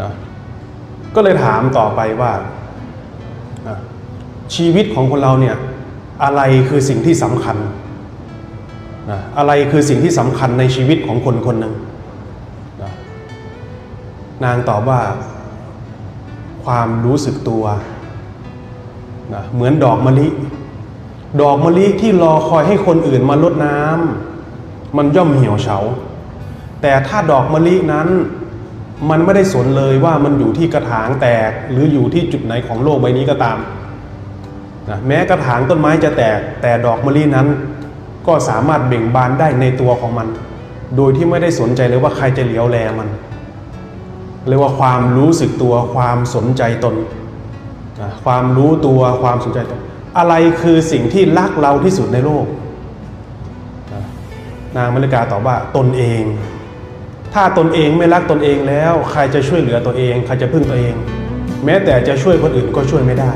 นะก็เลยถามต่อไปว่านะชีวิตของคนเราเนี่ยอะไรคือสิ่งที่สำคัญนะอะไรคือสิ่งที่สำคัญในชีวิตของคนคนหนึ่งนะนางตอบว่า ความรู้สึกตัวนะเหมือนดอกมะลิ ดอกมะลิที่รอคอยให้คนอื่นมาลดน้ำมันย่อมเหี่ยวเฉา แต่ถ้าดอกมะลินั้น มันไม่ได้สนเลยว่ามันอยู่ที่กระถางแตกหรืออยู่ที่จุดไหนของโลกใบนี้ก็ตามนะแม้กระถางต้นไม้จะแตกแต่ดอกมะลินั้น ก็สามารถเบ่งบานได้ในตัวของมัน โดยที่ไม่ได้สนใจเลยว่าใครจะเหลียวแลมันเรียกว่าความรู้สึกตัวความสนใจตนนะความรู้ตัวความสนใจตน อะไรคือสิ่งที่รักเราที่สุดในโลกนะนางมริกาตอบว่าตนเอง ถ้าตนเองไม่รักตนเองแล้ว ใครจะช่วยเหลือตัวเอง ใครจะพึ่งตัวเอง แม้แต่จะช่วยคนอื่นก็ช่วยไม่ได้